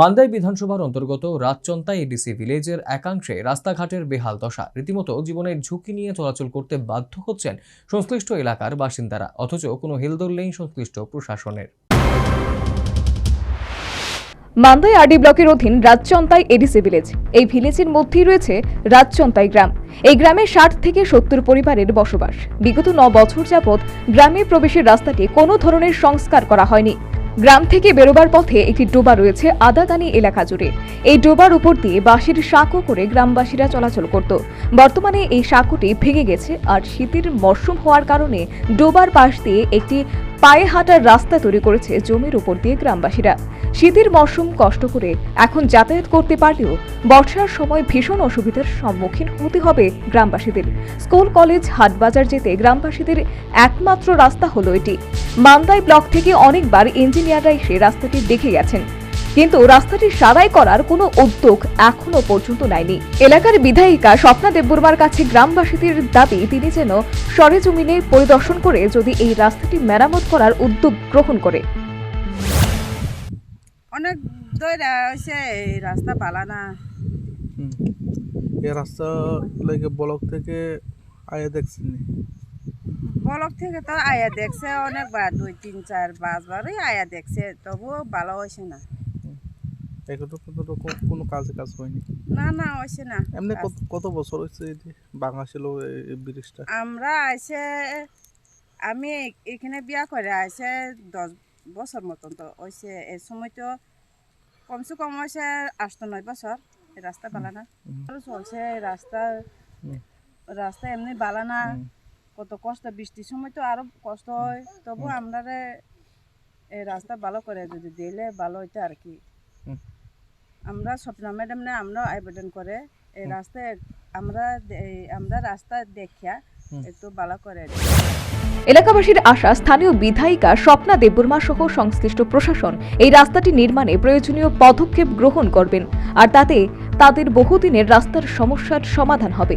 মান্দাই বিধানসভার অন্তর্গত রাজচন্তা এডিসি ভিলেজের একাংশে রাস্তাঘাটের বেহাল দশা। রীতিমতো জীবনের ঝুঁকি নিয়ে চলাচল করতে বাধ্য হচ্ছেন সংশ্লিষ্ট এলাকার বাসিন্দারা, অথচ কোনো হেলদোল নেই সংশ্লিষ্ট প্রশাসনের। মান্দাই আরডি ব্লকের অধীন রাজচন্তাই এডিসি ভিলেজ, এই ভিলেজের মধ্যেই রয়েছে রাজচন্তাই গ্রাম। এই গ্রামে ষাট থেকে সত্তর পরিবারের বসবাস। বিগত ন বছর যাবৎ গ্রামে প্রবেশের রাস্তাটি কোনো ধরনের সংস্কার করা হয়নি। গ্রাম থেকে বেরোবার পথে একটি ডোবা রয়েছে আদাগানি এলাকা জুড়ে। এই ডোবার উপর দিয়ে বাঁশের সাঁকো করে গ্রামবাসীরা চলাচল করত। বর্তমানে এই সাঁকোটি ভেঙে গেছে আর শীতের মরশুম হওয়ার কারণে ডোবার পাশ দিয়ে একটি পায়ে হাঁটার রাস্তা তৈরি করেছে জমির উপর দিয়ে গ্রামবাসীরা। শীতের মরশুম কষ্ট করে এখন যাতায়াত করতে পারলেও বর্ষার সময় ভীষণ অসুবিধার সম্মুখীন হতে হবে গ্রামবাসীদের। স্কুল, কলেজ, হাটবাজার যেতে গ্রামবাসীদের একমাত্র রাস্তা হলো এটি। মান্দাই ব্লক থেকে অনেকবার ইঞ্জিনিয়াররা এসে রাস্তাটি দেখে গেছেন। কিন্তু রাস্তাটি সারাই করার কোনো উদ্যোগ এখনও পর্যন্ত নেয়নি। এলাকার বিধায়িকা স্বপ্না দেববর্মার কাছে গ্রামবাসীদের দাবি তিনি যেন সরেজমিনে পরিদর্শন করে যদি এই রাস্তাটি মেরামত করার উদ্যোগ গ্রহণ করে। অনেক দইরা হয়েছে এই রাস্তা পালা না। এই রাস্তা লাগে ব্লক থেকে আয়া দেখছেন বলক থেকে তো আয়া দেখছে অনেকবার দুই তিন চার পাঁচবারই আয়া দেখছে তবুও ভালো হয়েছে না। এখনও পর্যন্ত কো- কোনো কাজে কাজ হয়নি? না না হয়েছে না। এমনি কত কত বছর হয়েছে ভাঙা ছিল এই এই ব্রিজটা? আমরা আইসে আমি এখানে বিয়া করে আইসে দশ বছর মতন তো হয়েছে সময় তো কমসে কম হয়েছে নয় বছর। রাস্তা বালা না। চলছে রাস্তা রাস্তা এমনি বালা না। হুম। কত কষ্ট বৃষ্টির সময় তো আরও কষ্ট হয়। তবু আমরা এই রাস্তা ভালো করে যদি দিলে ভালো হইতো আর কি। আমরা স্বপ্না ম্যাডাম না আমরা আবেদন করে এই রাস্তায় আমরা আমরা রাস্তা দেখিয়া। একটু ভালো করে। এলাকাবাসীর আশা স্থানীয় বিধায়িকা স্বপ্না দেববর্মা সহ সংশ্লিষ্ট প্রশাসন এই রাস্তাটি নির্মাণে প্রয়োজনীয় পদক্ষেপ গ্রহণ করবেন। আর তাতে তাদের বহুদিনের রাস্তার সমস্যার সমাধান হবে।